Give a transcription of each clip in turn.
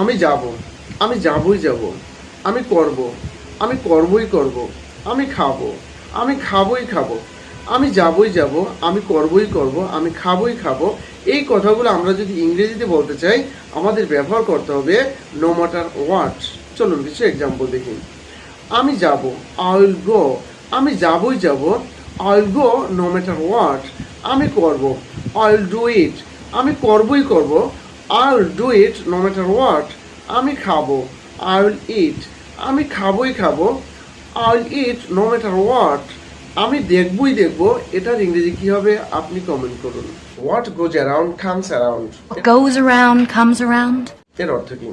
আমি যাব, আমি যাবই যাব, আমি করব, আমি করবই করব, আমি খাব, আমি খাবই খাব, আমি যাবই যাব, আমি করবই করব, আমি খাবই খাব। এই কথাগুলো আমরা যদি ইংরেজিতে বলতে চাই, আমাদের ব্যবহার করতে হবে নো ম্যাটার হোয়াট চলুন কিছু এক্সাম্পল দেখি। আমি যাব আই উইল গো আমি যাবই যাব I will go no matter what আমি করব আই উইল ডু ইট আমি করবই করব will do it no matter what আমি খাব আই উইল ইট আমি খাবোই খাব I will eat no matter what আমি দেখবই দেখব এটার ইংরেজি কি হবে আপনি কমেন্ট করুন। What goes around comes around goes around comes around এর অর্থ কি?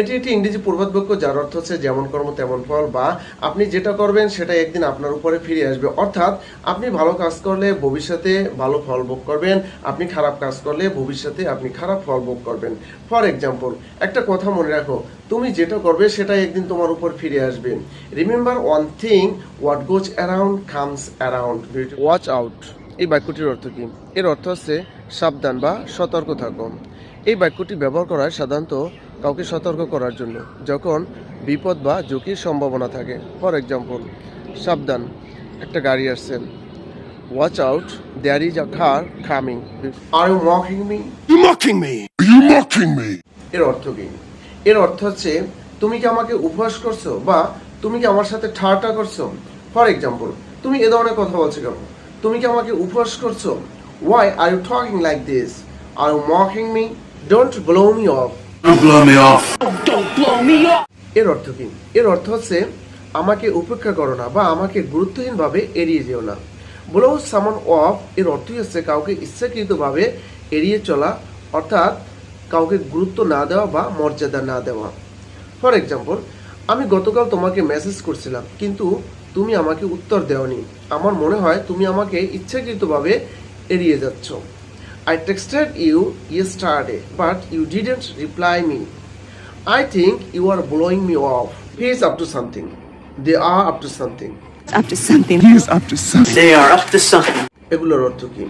এটি একটি ইংরেজি প্রবাদ বাক্য যার অর্থ হচ্ছে যেমন কর্ম তেমন ফল, বা আপনি যেটা করবেন সেটা একদিন আপনার উপরে ফিরে আসবে। অর্থাৎ আপনি ভালো কাজ করলে ভবিষ্যতে ভালো ফল ভোগ করবেন, আপনি খারাপ কাজ করলে ভবিষ্যতে আপনি খারাপ ফল ভোগ করবেন। ফর এক্সাম্পল একটা কথা মনে রাখো, তুমি যেটা করবে সেটা একদিন তোমার উপর ফিরে আসবে। Remember one thing what goes around comes around watch out এই বাক্যটির অর্থ কি? এর অর্থ হচ্ছে সাবধান বা সতর্ক থাকুন এই বাক্যটি ব্যবহার করায় সাধারণত কাউকে সতর্ক করার জন্য যখন বিপদ বা ঝুঁকির সম্ভাবনা থাকে। ফর এক্সাম্পল সাবধান একটা গাড়ি আসছে। Watch out there is a car coming are you mocking me You mocking me? You mocking me? এর অর্থ কি? এর অর্থ হচ্ছে তুমি কি আমাকে উপহাস করছ বা তুমি কি আমার সাথে ঠাট্টা করছ? ফর এক্সাম্পল তুমি এ ধরনের কথা বলছো কেন? তুমি কি আমাকে উপহাস করছ? Why are you talking like this are you mocking me don't blow me off Don't blow me off. এর অর্থ কি? এর অর্থ হচ্ছে আমাকে উপেক্ষা করো না বা আমাকে গুরুত্বহীনভাবে এড়িয়ে যেও না। ব্লো সামন অফ এর অর্থই হচ্ছে কাউকে ইচ্ছাকৃতভাবে এড়িয়ে চলা অর্থাৎ কাউকে গুরুত্ব না দেওয়া বা মর্যাদা না দেওয়া। ফর এক্সাম্পল আমি গতকাল তোমাকে মেসেজ করছিলাম কিন্তু তুমি আমাকে উত্তর দেওনি। আমার মনে হয় তুমি আমাকে ইচ্ছাকৃতভাবে এড়িয়ে যাচ্ছ। I texted you yesterday, but you didn't reply me. I think you are blowing me off. He is up to something. They are up to something. Up to something. He is up to something. They are up to something. এগুলোর অর্থ কি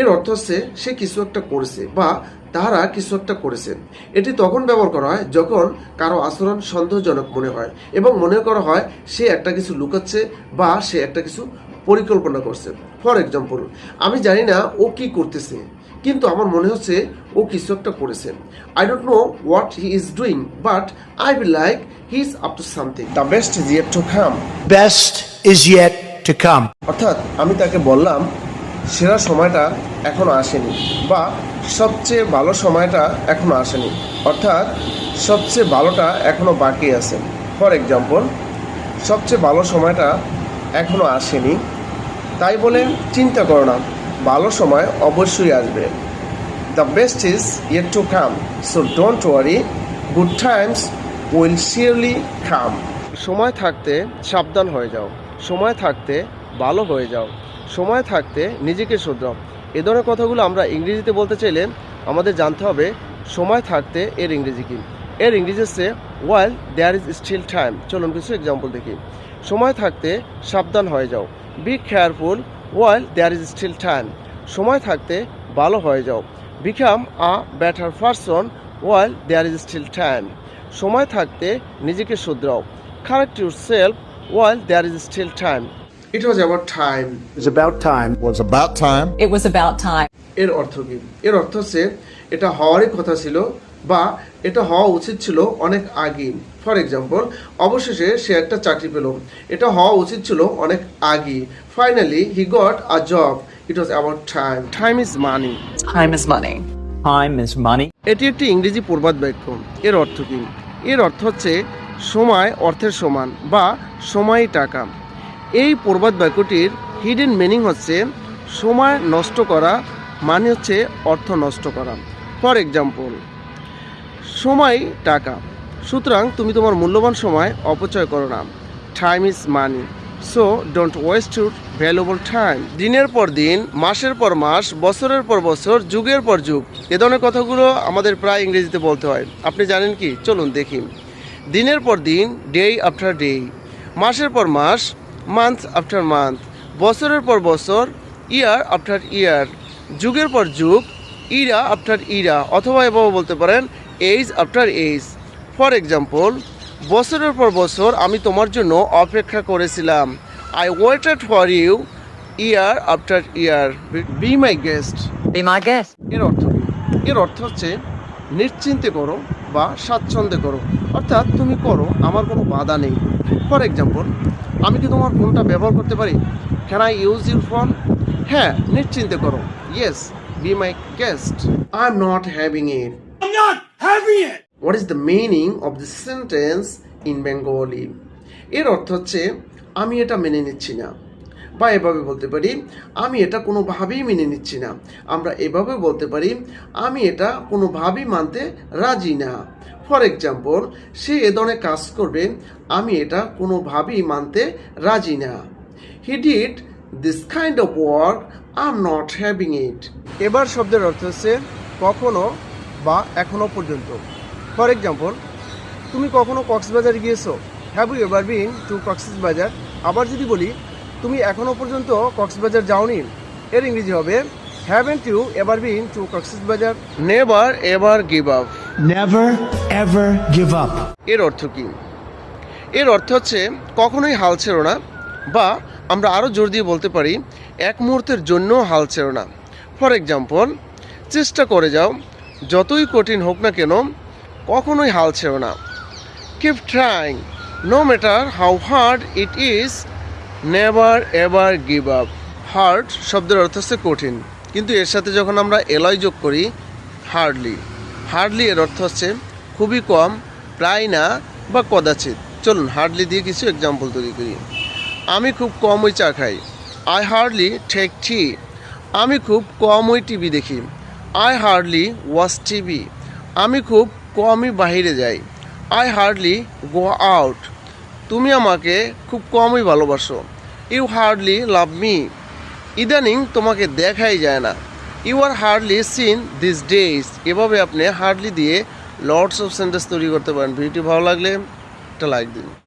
এর অর্থ হচ্ছে সে কিছু একটা করেছে বা তারা কিছু একটা করেছে এটি তখন ব্যবহার করা হয় যখন কারও আচরণ সন্দেহজনক মনে হয় এবং মনে করা হয় সে একটা কিছু লুকাচ্ছে বা সে একটা কিছু পরিকল্পনা করছে। ফর এক্সাম্পল আমি জানি না ও কি করতেছে কিন্তু আমার মনে হচ্ছে ও কিছু একটা করেছে। I don't know what he is doing but I will like he is up to something the best is yet to come best is yet to come অর্থাৎ আমি তাকে বললাম সেরা সময়টা এখনও আসেনি বা সবচেয়ে ভালো সময়টা এখনও আসেনি। অর্থাৎ সবচেয়ে ভালোটা এখনও বাকি আছে। ফর এক্সাম্পল সবচেয়ে ভালো সময়টা এখনও আসেনি। তাই বলে চিন্তা করো না, ভালো সময় অবশ্যই আসবে। The best is yet to come so don't worry good times will surely come সময় থাকতে সাবধান হয়ে যাও, সময় থাকতে ভালো হয়ে যাও, সময় থাকতে নিজেকে শুধরাও। এ ধরনের কথাগুলো আমরা ইংরেজিতে বলতে চাইলে আমাদের জানতে হবে, সময় থাকতে এর ইংরেজি কি? এর ইংরেজি হচ্ছে while there is still time চলুন কিছু এক্সাম্পল দেখি। সময় থাকতে সাবধান হয়ে যাও be careful while there is still time সময় থাকতে ভালো হয়ে যাও। Become a better person while there is still time সময় থাকতে নিজেকে শুধরাও। Correct yourself while there is still time it was about time It's about time. Was about time. It was about time. এর অর্থ কি? এর অর্থ হচ্ছে এটা হওয়ারই কথা ছিল বা এটা হওয়া উচিত ছিল অনেক আগে। ফর এক্সাম্পল অবশেষে সে একটা চাকরি পেল। এটা হওয়া উচিত ছিল অনেক আগে finally he got a job it was about time time is money Time is money. Time is money. এটি একটি ইংরেজি প্রবাদ বাক্য। এর অর্থ কি? এর অর্থ হচ্ছে সময় অর্থের সমান বা সময়ই টাকা। এই প্রবাদ বাক্যটির হিডেন মিনিং হচ্ছে সময় নষ্ট করা মানে হচ্ছে অর্থ নষ্ট করা। ফর এক্সাম্পল সময় টাকা। সুতরাং তুমি তোমার মূল্যবান সময় অপচয় করো না। Time is money so don't waste your valuable time দিনের পর দিন, মাসের পর মাস, বছরের পর বছর, যুগের পর যুগ, এ ধরনের কথাগুলো আমাদের প্রায় ইংরেজিতে বলতে হয়। আপনি জানেন কি? চলুন দেখি। দিনের পর দিন ডে আফটার ডে মাসের পর মাস মান্থ আফটার মান্থ বছরের পর বছর ইয়ার আফটার ইয়ার যুগের পর যুগ ইরা আফটার ইরা অথবা এভাবে বলতে পারেন age after age for example বছরের পর বছর আমি তোমার জন্য অপেক্ষা করেছিলাম। I waited for you year after year be my guest Be my guest এর অর্থ এর অর্থ হচ্ছে নিশ্চিন্তে করো বা স্বাচ্ছন্দ্যে করো। অর্থাৎ তুমি করো আমার কোনো বাধা নেই। ফর এক্সাম্পল আমি কি তোমার ফোনটা ব্যবহার করতে পারি? Can I use your phone হ্যাঁ নিশ্চিন্তে করো। Yes be my guest I am not having it what is the meaning of the sentence in Bengali এর অর্থ হচ্ছে, আমি এটা মেনে নিচ্ছি না। বা এভাবে বলতে পারি, আমি এটা কোনোভাবেই মেনে নিচ্ছি না। আমরা এভাবে বলতে পারি, আমি এটা কোনোভাবেই মানতে রাজি না। ফর এক্সাম্পল সে এ ধরনের কাজ করবে, আমি এটা কোনোভাবেই মানতে রাজি না। He did this kind of work I am not having it এবার শব্দের অর্থ হচ্ছে, কখনো বা এখনও পর্যন্ত। ফর এক্সাম্পল তুমি কখনো কক্সবাজার গিয়েছো? Have you ever been to Cox's Bazar? আবার যদি বলি তুমি এখনও পর্যন্ত কক্সবাজার যাওনি। এর ইংরেজি হবে haven't you ever been to Cox's Bazar? Never ever give up never ever give up এর অর্থ কি? এর অর্থ হচ্ছে কখনোই হাল ছেড়ো না বা আমরা আরও জোর দিয়ে বলতে পারি এক মুহূর্তের জন্য হাল ছেড়ো না। ফর এক্সাম্পল চেষ্টা করে যাও যতই কঠিন হোক না কেন কখনোই হাল ছেড়ো না। Keep trying no matter how hard it is never ever give up hard শব্দের অর্থ হচ্ছে কঠিন, কিন্তু এর সাথে যখন আমরা এলয় যোগ করি হার্ডলি হার্ডলি এর অর্থ হচ্ছে খুবই কম, প্রায় না বা কদাচিৎ। চলুন হার্ডলি দিয়ে কিছু এক্সাম্পল তৈরি করি। আমি খুব কমই চা খাই। আই হার্ডলি টেক টি আমি খুব কমই টিভি দেখি। I hardly watch TV. আমি খুব কমই বাহিরে যাই। আই হার্ডলি গো আউট তুমি আমাকে খুব কমই ভালোবাসো। ইউ হার্ডলি লাভ মি ইদানিং তোমাকে দেখাই যায় না। You are hardly seen these days এভাবে আপনি হার্ডলি দিয়ে লর্ডস অফ সেন্টেন্স তৈরি করতে পারেন। ভিডিওটি ভালো লাগলে একটা লাইক দিন।